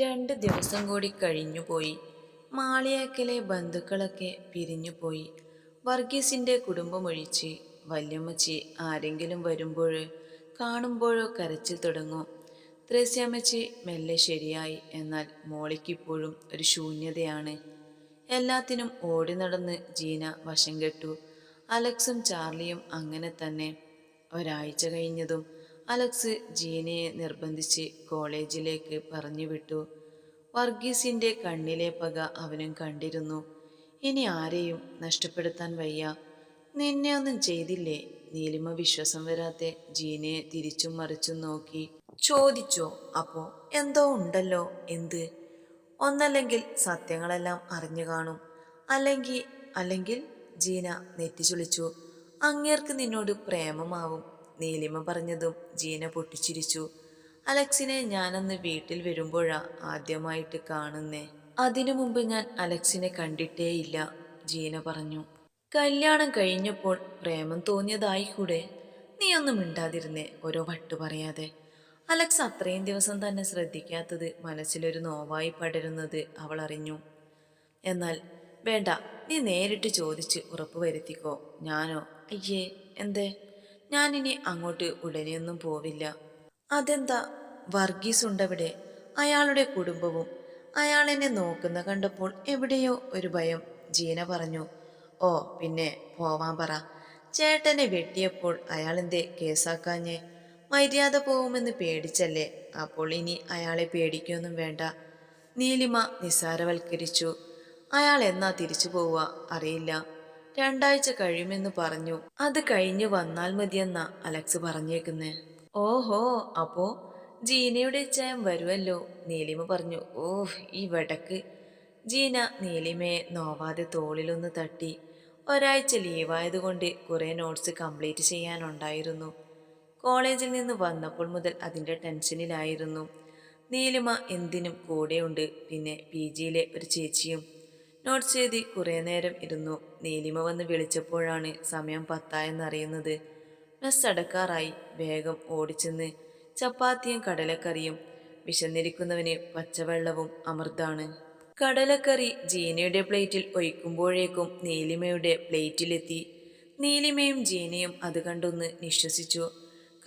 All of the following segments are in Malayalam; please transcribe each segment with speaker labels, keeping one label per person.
Speaker 1: രണ്ട് ദിവസം കൂടി കഴിഞ്ഞുപോയി മാളിയാക്കലെ ബന്ധുക്കളൊക്കെ പിരിഞ്ഞുപോയി വർഗീസിന്റെ കുടുംബമൊഴിച്ച് വല്യമ്മച്ചി ആരെങ്കിലും വരുമ്പോൾ കാണുമ്പോഴോ കരച്ചിൽ തുടങ്ങും. ത്രേസ്യാമ്മച്ചി മെല്ലെ ശരിയായി. എന്നാൽ മോളിക്കിപ്പോഴും ഒരു ശൂന്യതയാണ്. എല്ലാത്തിനും ഓടി നടന്ന് ജീന വശം കെട്ടു. അലക്സും ചാർലിയും അങ്ങനെ തന്നെ ഒരാഴ്ച കഴിഞ്ഞതും അലക്സ് ജീനയെ നിർബന്ധിച്ച് കോളേജിലേക്ക് പറഞ്ഞു വിട്ടു വർഗീസിന്റെ കണ്ണിലെ പക അവനും കണ്ടിരുന്നു. ഇനി ആരെയും നഷ്ടപ്പെടുത്താൻ വയ്യ. നിന്നെ ഒന്നും ചെയ്തില്ലേ? നീലിമ വിശ്വാസം വരാതെ ജീനയെ തിരിച്ചും മറിച്ചും നോക്കി. ചോദിച്ചോ? അപ്പോ? എന്തോ ഉണ്ടല്ലോ? എന്ത്? ഒന്നല്ലെങ്കിൽ സത്യങ്ങളെല്ലാം അറിഞ്ഞു കാണും. അല്ലെങ്കിൽ അല്ലെങ്കിൽ? ജീന നെറ്റിച്ചുളിച്ചു അങ്ങേർക്ക് നിന്നോട് പ്രേമമാവും. നീലിമ പറഞ്ഞതും ജീന പൊട്ടിച്ചിരിച്ചു. അലക്സിനെ ഞാനന്ന് വീട്ടിൽ വരുമ്പോഴാ ആദ്യമായിട്ട് കാണുന്നേ. അതിനു മുമ്പ് ഞാൻ അലക്സിനെ കണ്ടിട്ടേയില്ല ജീന പറഞ്ഞു. കല്യാണം കഴിഞ്ഞപ്പോൾ പ്രേമം തോന്നിയതായിക്കൂടെ? നീ ഒന്നും മിണ്ടാതിരുന്നേ ഓരോ വട്ടു പറയാതെ. അലക്സ് അത്രയും ദിവസം തന്നെ ശ്രദ്ധിക്കാത്തത് മനസ്സിലൊരു നോവായി പടരുന്നത് അവൾ അറിഞ്ഞു. എന്നാൽ വേണ്ട നീ നേരിട്ട് ചോദിച്ച് ഉറപ്പ് വരുത്തിക്കോ. ഞാനോ? അയ്യേ എന്തേ? ഞാനിനി അങ്ങോട്ട് ഉടനെയൊന്നും പോവില്ല. അതെന്താ? വർഗീസ് ഉണ്ടവിടെ. അയാളുടെ കുടുംബവും. അയാൾ എന്നെ നോക്കുന്ന കണ്ടപ്പോൾ എവിടെയോ ഒരു ഭയം ജീന പറഞ്ഞു. ഓ പിന്നെ പോവാൻ പറ. ചേട്ടനെ വെട്ടിയപ്പോൾ അയാൾ എന്തേ കേസാക്കാഞ്ഞേ? മര്യാദ പോവുമെന്ന് പേടിച്ചല്ലേ? അപ്പോൾ ഇനി അയാളെ പേടിക്കൊന്നും വേണ്ട. നീലിമ നിസാരവൽക്കരിച്ചു അയാൾ എന്നാ തിരിച്ചു പോവുക അറിയില്ല. രണ്ടാഴ്ച കഴിയുമെന്ന് പറഞ്ഞു. അത് കഴിഞ്ഞു വന്നാൽ മതിയെന്ന അലക്സ് പറഞ്ഞേക്കുന്നേ. ഓഹോ അപ്പോ ജീനയുടെ ചായം വരുമല്ലോ നീലിമ പറഞ്ഞു. ഓഹ് ഈ വടക്ക്. ജീന നീലിമയെ നോവാതെ തോളിലൊന്ന് തട്ടി. ഒരാഴ്ച ലീവായതുകൊണ്ട് കുറേ നോട്ട്സ് കംപ്ലീറ്റ് ചെയ്യാനുണ്ടായിരുന്നു. കോളേജിൽ നിന്ന് വന്നപ്പോൾ മുതൽ അതിന്റെ ടെൻഷനിലായിരുന്നു. നീലിമ എന്തിനും കൂടെയുണ്ട്. പിന്നെ പി ജിയിലെ ഒരു ചേച്ചിയും നോട്ട്സ് ചെയ്തി കുറേ നേരം ഇരുന്നു. നീലിമ വന്ന് വിളിച്ചപ്പോഴാണ് സമയം പത്തായെന്നറിയുന്നത്. മെസ് അടക്കാറായി. വേഗം ഓടിച്ചെന്ന് ചപ്പാത്തിയും കടലക്കറിയും. വിശന്നിരിക്കുന്നവന് പച്ചവെള്ളവും അമൃതാണ്. കടലക്കറി ജീനയുടെ പ്ലേറ്റിൽ ഒഴിക്കുമ്പോഴേക്കും നീലിമയുടെ പ്ലേറ്റിലെത്തി. നീലിമയും ജീനയും അത് കണ്ടൊന്ന് നിശ്വസിച്ചു.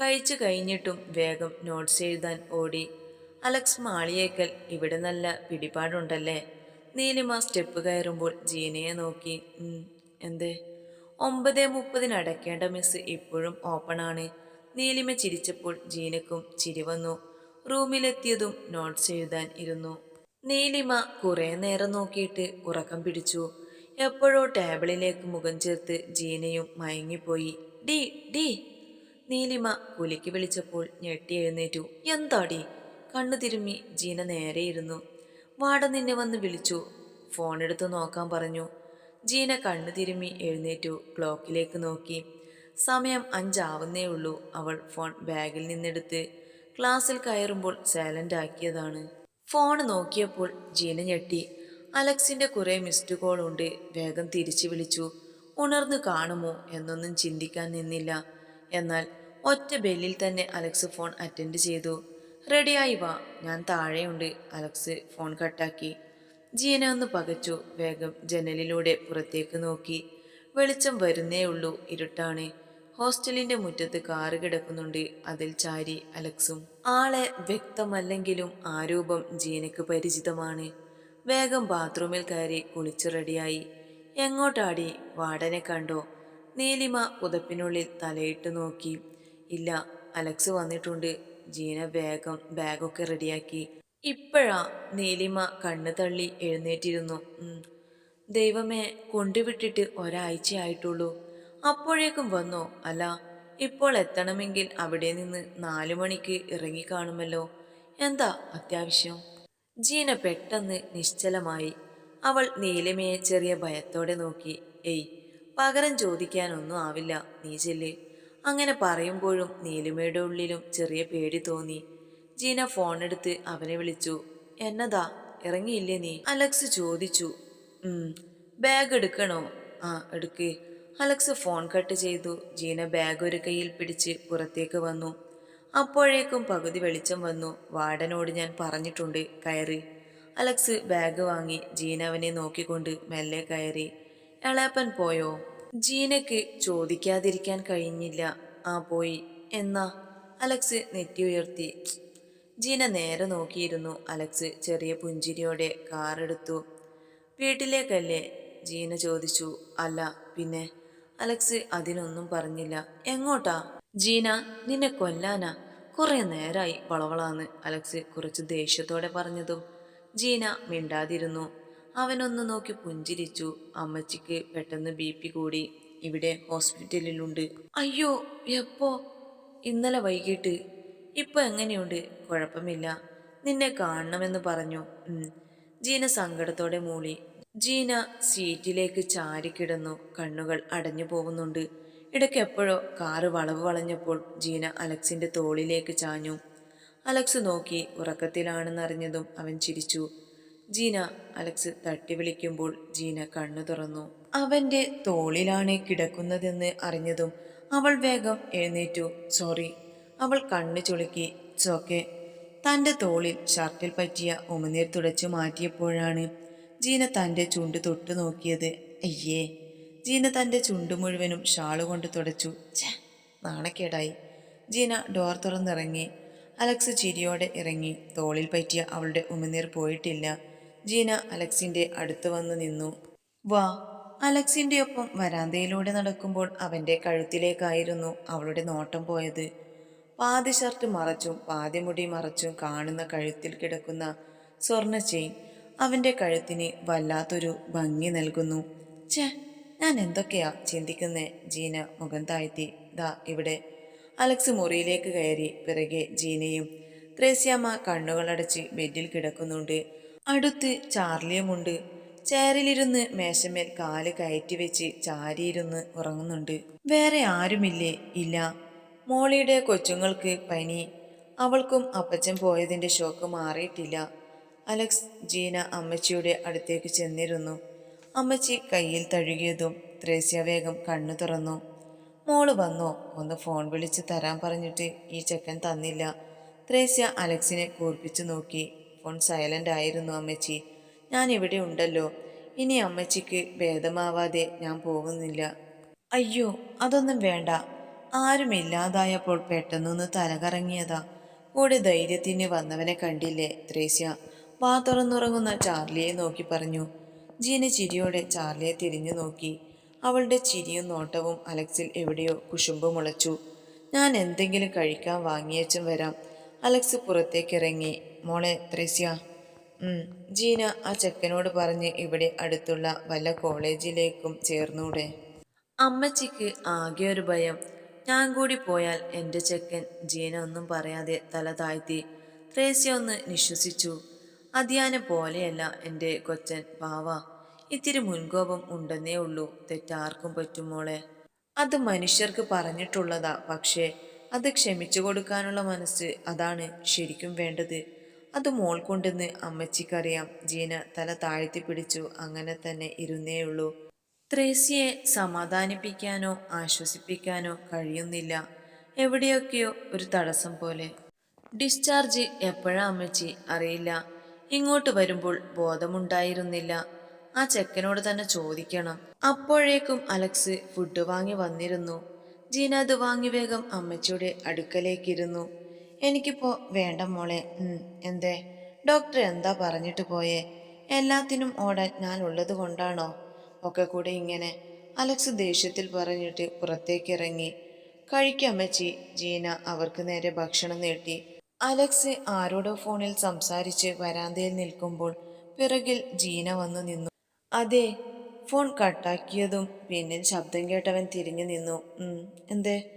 Speaker 1: കഴിച്ചു കഴിഞ്ഞിട്ടും വേഗം നോട്ട്സ് എഴുതാൻ ഓടി. അലക്സ് മാളിയേക്കൽ ഇവിടെ നല്ല പിടിപാടുണ്ടല്ലേ? നീലിമ സ്റ്റെപ്പ് കയറുമ്പോൾ ജീനയെ നോക്കി എന്തേ? ഒമ്പത് മുപ്പതിന് അടയ്ക്കേണ്ട മിസ് ഇപ്പോഴും ഓപ്പൺ ആണ്. നീലിമ ചിരിച്ചപ്പോൾ ജീനക്കും ചിരി വന്നു. റൂമിലെത്തിയതും നോട്ട്സ് എഴുതാൻ ഇരുന്നു. നീലിമ കുറേ നേരം നോക്കിയിട്ട് ഉറക്കം പിടിച്ചു. എപ്പോഴോ ടേബിളിലേക്ക് മുഖം ചേർത്ത് ജീനയും മയങ്ങിപ്പോയി. D D. നീലിമ കുലിക്ക് വിളിച്ചപ്പോൾ ഞെട്ടി എഴുന്നേറ്റു. എന്താടി? കണ്ണു തിരുമ്മി ജീന നേരെയിരുന്നു വാട നിന്നെ വന്ന് വിളിച്ചു. ഫോൺ എടുത്ത് നോക്കാൻ പറഞ്ഞു. ജീന കണ്ണു തിരുമ്മി എഴുന്നേറ്റു. ക്ലോക്കിലേക്ക് നോക്കി. സമയം അഞ്ചാവുന്നേ ഉള്ളൂ. അവൾ ഫോൺ ബാഗിൽ നിന്നെടുത്ത് ക്ലാസ്സിൽ കയറുമ്പോൾ സൈലന്റ് ആക്കിയതാണ്. ഫോൺ നോക്കിയപ്പോൾ ജീന ഞെട്ടി. അലക്സിന്റെ കുറേ മിസ്ഡ് കോൾ ഉണ്ട്. വേഗം തിരിച്ചു വിളിച്ചു. ഉണർന്നു കാണുമോ എന്നൊന്നും ചിന്തിക്കാൻ നിന്നില്ല. എന്നാൽ ഒറ്റ ബെല്ലിൽ തന്നെ അലക്സ് ഫോൺ അറ്റൻഡ് ചെയ്തു. റെഡിയായി വാ. ഞാൻ താഴെയുണ്ട്. അലക്സ് ഫോൺ കട്ടാക്കി. ജീന ഒന്ന് പകച്ചു. വേഗം ജനലിലൂടെ പുറത്തേക്ക് നോക്കി. വെളിച്ചം വരുന്നേ ഉള്ളൂ. ഇരുട്ടാണ്. ഹോസ്റ്റലിന്റെ മുറ്റത്ത് കാറ് കിടക്കുന്നുണ്ട്. അതിൽ ചാരി അലക്സും. ആളെ വ്യക്തമല്ലെങ്കിലും ആ രൂപം ജീനയ്ക്ക് പരിചിതമാണ്. വേഗം ബാത്റൂമിൽ കയറി കുളിച്ച് റെഡിയായി. എങ്ങോട്ടാടി? വാടനെ കണ്ടോ? നീലിമ പുതപ്പിനുള്ളിൽ തലയിട്ട് നോക്കി. ഇല്ല അലക്സ് വന്നിട്ടുണ്ട്. ജീന ബാഗം ബാഗൊക്കെ റെഡിയാക്കി. ഇപ്പോഴാ നീലിമ കണ്ണു തള്ളി എഴുന്നേറ്റിരുന്നു. ദൈവമേ കൊണ്ടുവിട്ടിട്ട് ഒരാഴ്ചയായിട്ടുള്ളൂ. അപ്പോഴേക്കും വന്നോ? അല്ല ഇപ്പോൾ എത്തണമെങ്കിൽ അവിടെ നിന്ന് നാലു മണിക്ക് ഇറങ്ങിക്കാണുമല്ലോ എന്താ അത്യാവശ്യം? ജീന പെട്ടെന്ന് നിശ്ചലമായി. അവൾ നീലിമയെ ചെറിയ ഭയത്തോടെ നോക്കി. എയ് പകരം ചോദിക്കാനൊന്നും ആവില്ല. നീ ചെല്ല്. അങ്ങനെ പറയുമ്പോഴും നീലിമയുടെ ഉള്ളിലും ചെറിയ പേടി തോന്നി. ജീന ഫോണെടുത്ത് അവനെ വിളിച്ചു. എന്നതാ? ഇറങ്ങിയില്ലേ നീ? അലക്സ് ചോദിച്ചു. ബാഗ് എടുക്കണോ? ആ എടുക്ക്. അലക്സ് ഫോൺ കട്ട് ചെയ്തു. ജീന ബാഗ് ഒരു കയ്യിൽ പിടിച്ച് പുറത്തേക്ക് വന്നു. അപ്പോഴേക്കും പകുതി വെളിച്ചം വന്നു. വാർഡനോട് ഞാൻ പറഞ്ഞിട്ടുണ്ട് കയറി. അലക്സ് ബാഗ് വാങ്ങി ജീന അവനെ നോക്കിക്കൊണ്ട് മെല്ലെ കയറി. എളാപ്പൻ പോയോ? ജീനയ്ക്ക് ചോദിക്കാതിരിക്കാൻ കഴിഞ്ഞില്ല. ആ പോയി. എന്നാ? അലക്സ് നെറ്റി ഉയർത്തി. ജീന നേരെ നോക്കിയിരുന്നു. അലക്സ് ചെറിയ പുഞ്ചിരിയോടെ കാറെടുത്തു വീട്ടിലേക്കല്ലേ? ജീന ചോദിച്ചു. അല്ല പിന്നെ? അലക്സ് അതിനൊന്നും പറഞ്ഞില്ല. എങ്ങോട്ടാ? ജീന നിന്നെ കൊല്ലാനാ? കുറെ നേരായി വളവളാന്ന് അലക്സ് കുറച്ച് ദേഷ്യത്തോടെ പറഞ്ഞതും ജീന മിണ്ടാതിരുന്നു. അവനൊന്ന് നോക്കി പുഞ്ചിരിച്ചു. അമ്മച്ചിക്ക് പെട്ടെന്ന് ബി പി കൂടി. ഇവിടെ ഹോസ്പിറ്റലിലുണ്ട്. അയ്യോ എപ്പോ? ഇന്നലെ വൈകിട്ട്. ഇപ്പൊ എങ്ങനെയുണ്ട്? കുഴപ്പമില്ല. നിന്നെ കാണണമെന്ന് പറഞ്ഞു. ജീന സങ്കടത്തോടെ മൂളി. ജീന സീറ്റിലേക്ക് ചാരിക്കിടന്നു കണ്ണുകൾ അടഞ്ഞു പോകുന്നുണ്ട്. ഇടയ്ക്ക് എപ്പോഴോ കാറ് വളവ് വളഞ്ഞപ്പോൾ ജീന അലക്സിന്റെ തോളിലേക്ക് ചാഞ്ഞു. അലക്സ് നോക്കി ഉറക്കത്തിലാണെന്നറിഞ്ഞതും അവൻ ചിരിച്ചു. ജീന അലക്സ് തട്ടി വിളിക്കുമ്പോൾ ജീന കണ്ണു തുറന്നു. അവന്റെ തോളിലാണ് കിടക്കുന്നതെന്ന് അറിഞ്ഞതും അവൾ വേഗം എഴുന്നേറ്റു. സോറി. അവൾ കണ്ണു ചുളുക്കി സോക്കെ തന്റെ തോളിൽ ഷർട്ടിൽ പറ്റിയ ഉമനീർ തുടച്ചു മാറ്റിയപ്പോഴാണ് ജീന തന്റെ ചുണ്ട് തൊട്ടു നോക്കിയത്. അയ്യേ. ജീന തന്റെ ചുണ്ട് മുഴുവനും ഷാൾ കൊണ്ട് തുടച്ചു. നാണക്കേടായി. ജീന ഡോർ തുറന്നിറങ്ങി. അലക്സ് ചിരിയോടെ ഇറങ്ങി. തോളിൽ പറ്റിയ അവളുടെ ഉമിനീർ പോയിട്ടില്ല. ജീന അലക്സിന്റെ അടുത്ത് വന്ന് നിന്നു. വാ. അലക്സിന്റെ ഒപ്പം വരാന്തയിലൂടെ നടക്കുമ്പോൾ അവന്റെ കഴുത്തിലേക്കായിരുന്നു അവളുടെ നോട്ടം പോയത്. പാതി ഷർട്ട് മറച്ചും പാതി മുടി മറച്ചും കാണുന്ന കഴുത്തിൽ കിടക്കുന്ന സ്വർണ ചെയിൻ അവന്റെ കഴുത്തിന് വല്ലാത്തൊരു ഭംഗി നൽകുന്നു. ഛേ ഞാൻ എന്തൊക്കെയാ ചിന്തിക്കുന്നേ? ജീന മുഖം താഴ്ത്തി. ദാ ഇവിടെ. അലക്സ് മുറിയിലേക്ക് കയറി പിറകെ ജീനയും ത്രേസ്യാമ്മ കണ്ണുകളടച്ച് ബെഡിൽ കിടക്കുന്നുണ്ട്. അടുത്ത് ചാർലിയുമുണ്ട്. ചേരലിരുന്ന് മേശമേൽ കാൽ കയറ്റി വെച്ച് ചാരിയിരുന്ന് ഉറങ്ങുന്നുണ്ട്. വേറെ ആരുമില്ലേ? ഇല്ല. മോളിയുടെ കൊച്ചുങ്ങൾക്ക് പനി. അവൾക്കും അപ്പച്ചൻ പോയതിന്റെ ഷോക്ക് മാറിയിട്ടില്ല. അലക്സ് ജീന അമ്മച്ചിയുടെ അടുത്തേക്ക് ചെന്നിരുന്നു. അമ്മച്ചി കയ്യിൽ തഴുകിയതും ത്രേസ്യ വേഗം കണ്ണു തുറന്നു. മോൾ വന്നോ? ഒന്ന് ഫോൺ വിളിച്ച് തരാൻ പറഞ്ഞിട്ട് ഈ ചെക്കൻ തന്നില്ല. ത്രേസ്യ അലക്സിനെ കൂർപ്പിച്ചു നോക്കി. ഫോൺ സൈലന്റ് ആയിരുന്നു അമ്മച്ചി. ഞാൻ ഇവിടെ ഉണ്ടല്ലോ. ഇനി അമ്മച്ചിക്ക് ഭേദമാവാതെ ഞാൻ പോകുന്നില്ല. അയ്യോ അതൊന്നും വേണ്ട. ആരും ഇല്ലാതായപ്പോൾ പെട്ടെന്നൊന്ന് തലകറങ്ങിയതാ. കൂടെ ധൈര്യത്തിന് വന്നവനെ കണ്ടില്ലേ ത്രേസ്യ? വാ തുറന്നുറങ്ങുന്ന ചാർലിയെ നോക്കി പറഞ്ഞു. ജീന ചിരിയോടെ ചാർലിയെ തിരിഞ്ഞു നോക്കി. അവളുടെ ചിരിയും നോട്ടവും അലക്സിൽ എവിടെയോ കുശുമ്പ് മുളച്ചു. ഞാൻ എന്തെങ്കിലും കഴിക്കാൻ വാങ്ങിയേച്ചും വരാം. അലക്സ് പുറത്തേക്കിറങ്ങി മോളെ ത്രേസ്യ ജീന ആ ചെക്കനോട് പറഞ്ഞ് ഇവിടെ അടുത്തുള്ള വല്ല കോളേജിലേക്കും ചേർന്നൂടെ? അമ്മച്ചിക്ക് ആകെ ഒരു ഭയം. ഞാൻ കൂടി പോയാൽ എന്റെ ചെക്കൻ ജീന ഒന്നും പറയാതെ തല താഴ്ത്തി ത്രേസ്യ ഒന്ന് നിശ്വസിച്ചു. അധ്യാനം പോലെയല്ല എന്റെ കൊച്ചൻ പാവ ഇത്തിരി മുൻകോപം ഉണ്ടെന്നേ ഉള്ളൂ. തെറ്റാർക്കും പറ്റും മോളെ. അത് മനുഷ്യർക്ക് പറഞ്ഞിട്ടുള്ളതാ പക്ഷേ അത് ക്ഷമിച്ചു കൊടുക്കാനുള്ള മനസ്സ് അതാണ് ശരിക്കും വേണ്ടത്. അത് മോൾ കൊണ്ടെന്ന് അമ്മച്ചിക്കറിയാം. ജീന തല താഴ്ത്തി പിടിച്ചു. അങ്ങനെ തന്നെ ഇരുന്നേയുള്ളൂ ത്രേസ്യയെ സമാധാനിപ്പിക്കാനോ ആശ്വസിപ്പിക്കാനോ കഴിയുന്നില്ല. എവിടെയൊക്കെയോ ഒരു തടസ്സം പോലെ. ഡിസ്ചാർജ് എപ്പോഴാ അമ്മച്ചി? അറിയില്ല. ഇങ്ങോട്ട് വരുമ്പോൾ ബോധമുണ്ടായിരുന്നില്ല. ആ ചെക്കനോട് തന്നെ ചോദിക്കണം. അപ്പോഴേക്കും അലക്സ് ഫുഡ് വാങ്ങി വന്നിരുന്നു. ജീന അത് വാങ്ങി വേഗം അമ്മച്ചിയുടെ അടുക്കലേക്കിരുന്നു. എനിക്കിപ്പോ വേണ്ട മോളെ എന്തേ? ഡോക്ടർ എന്താ പറഞ്ഞിട്ട് പോയേ? എല്ലാത്തിനും ഓടാൻ ഞാൻ ഉള്ളത് കൊണ്ടാണോ? ഒക്കെ കൂടെ ഇങ്ങനെ അലക്സ് ദേഷ്യത്തിൽ പറഞ്ഞിട്ട് പുറത്തേക്കിറങ്ങി. കഴിക്കമ്മച്ചി ജീന അവർക്ക് നേരെ ഭക്ഷണം നീട്ടി. അലക്സ് ആരോടോ ഫോണിൽ സംസാരിച്ച് വരാന്തയിൽ നിൽക്കുമ്പോൾ പിറകിൽ ജീന വന്നു നിന്നു. അതെ ഫോൺ കട്ടാക്കിയതും പിന്നിൽ ശബ്ദം കേട്ടവൻ തിരിഞ്ഞു നിന്നു. എന്തേ?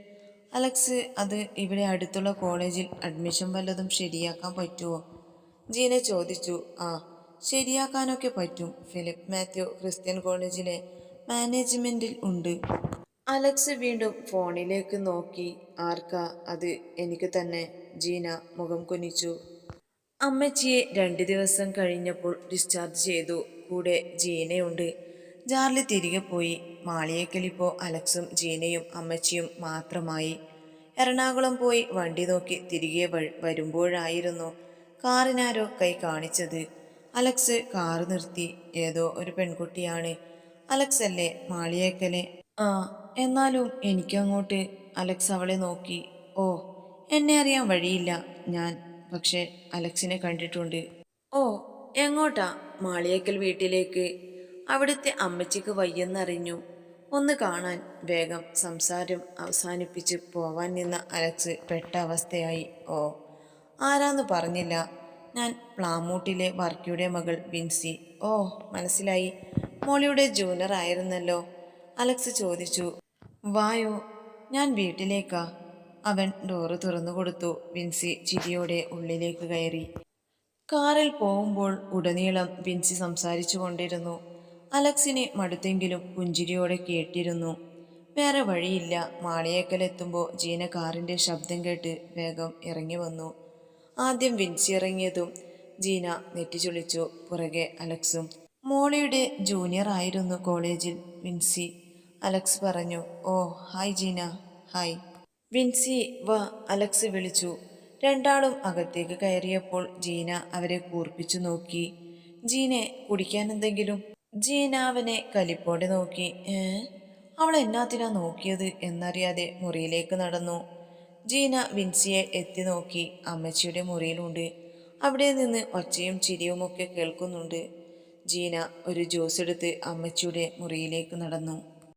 Speaker 1: അലക്സ് അത് ഇവിടെ അടുത്തുള്ള കോളേജിൽ അഡ്മിഷൻ വല്ലതും ശരിയാക്കാൻ പറ്റുമോ ജീന ചോദിച്ചു. ആ ശരിയാക്കാനൊക്കെ പറ്റും. ഫിലിപ്പ് മാത്യു ക്രിസ്ത്യൻ കോളേജിലെ മാനേജ്മെന്റിൽ ഉണ്ട്. അലക്സ് വീണ്ടും ഫോണിലേക്ക് നോക്കി. ആർക്കാ? അത് എനിക്ക് തന്നെ. ജീന മുഖം കുനിച്ചു. അമ്മച്ചിയെ രണ്ട് ദിവസം കഴിഞ്ഞപ്പോൾ ഡിസ്ചാർജ് ചെയ്തു. കൂടെ ജീനയുണ്ട്. ജാർലി തിരികെ പോയി. മാളിയേക്കലിപ്പോൾ അലക്സും ജീനയും അമ്മച്ചിയും മാത്രമായി. എറണാകുളം പോയി വണ്ടി നോക്കി തിരികെ വരുമ്പോഴായിരുന്നു കാറിനാരോ കൈ കാണിച്ചത്. അലക്സ് കാറ് നിർത്തി. ഏതോ ഒരു പെൺകുട്ടിയാണ്. അലക്സ് അല്ലേ മാളിയേക്കലെ? ആ എന്നാലും എനിക്കങ്ങോട്ട്. അലക്സ് അവളെ നോക്കി. ഓ എന്നെ അറിയാൻ വഴിയില്ല ഞാൻ. പക്ഷെ അലക്സിനെ കണ്ടിട്ടുണ്ട്. ഓ എങ്ങോട്ടാ? മാളിയേക്കൽ വീട്ടിലേക്ക്. അവിടുത്തെ അമ്മച്ചിക്ക് വയ്യെന്നറിഞ്ഞു. ഒന്ന് കാണാൻ വേഗം സംസാരം അവസാനിപ്പിച്ച് പോവാൻ നിന്ന അലക്സ് പെട്ട അവസ്ഥയായി. ഓ ആരാന്ന് പറഞ്ഞില്ല. ഞാൻ പ്ലാമൂട്ടിലെ വർക്കിയുടെ മകൾ വിൻസി. ഓ മനസ്സിലായി. മോളിയുടെ ജൂനിയർ ആയിരുന്നല്ലോ. അലക്സ് ചോദിച്ചു. വായോ ഞാൻ വീട്ടിലേക്കാ. അവൻ ഡോറ് തുറന്നു കൊടുത്തു. വിൻസി ചിരിയോടെ ഉള്ളിലേക്ക് കയറി. കാറിൽ പോകുമ്പോൾ ഉടനീളം വിൻസി സംസാരിച്ചു കൊണ്ടിരുന്നു. അലക്സിനെ മടുത്തെങ്കിലും പുഞ്ചിരിയോടെ കേട്ടിരുന്നു. വേറെ വഴിയില്ല. മാളിയേക്കലെത്തുമ്പോൾ ജീന കാറിന്റെ ശബ്ദം കേട്ട് വേഗം ഇറങ്ങി വന്നു. ആദ്യം വിൻസി ഇറങ്ങിയതും ജീന നെറ്റിച്ചുളിച്ചു പുറകെ അലക്സും. മോളിയുടെ ജൂനിയർ ആയിരുന്നു കോളേജിൽ വിൻസി. അലക്സ് പറഞ്ഞു ഓ ഹായ് ജീന ഹായ്. വിൻസി വ അലക്സ് വിളിച്ചു. രണ്ടാളും അകത്തേക്ക് കയറിയപ്പോൾ ജീന അവരെ കൂർപ്പിച്ചു നോക്കി. ജീനെ കുടിക്കാൻ എന്തെങ്കിലും? ജീന അവനെ കലിപ്പോടെ നോക്കി. ഏ? അവൾ എന്നാത്തിനാ നോക്കിയത് എന്നറിയാതെ മുറിയിലേക്ക് നടന്നു. ജീന വിൻസിയെ എത്തി നോക്കി അമ്മച്ചിയുടെ മുറിയിലുണ്ട്. അവിടെ നിന്ന് ഒച്ചയും ചിരിയും ഒക്കെ കേൾക്കുന്നുണ്ട്. ജീന ഒരു ജ്യൂസ് എടുത്ത് അമ്മച്ചിയുടെ മുറിയിലേക്ക് നടന്നു.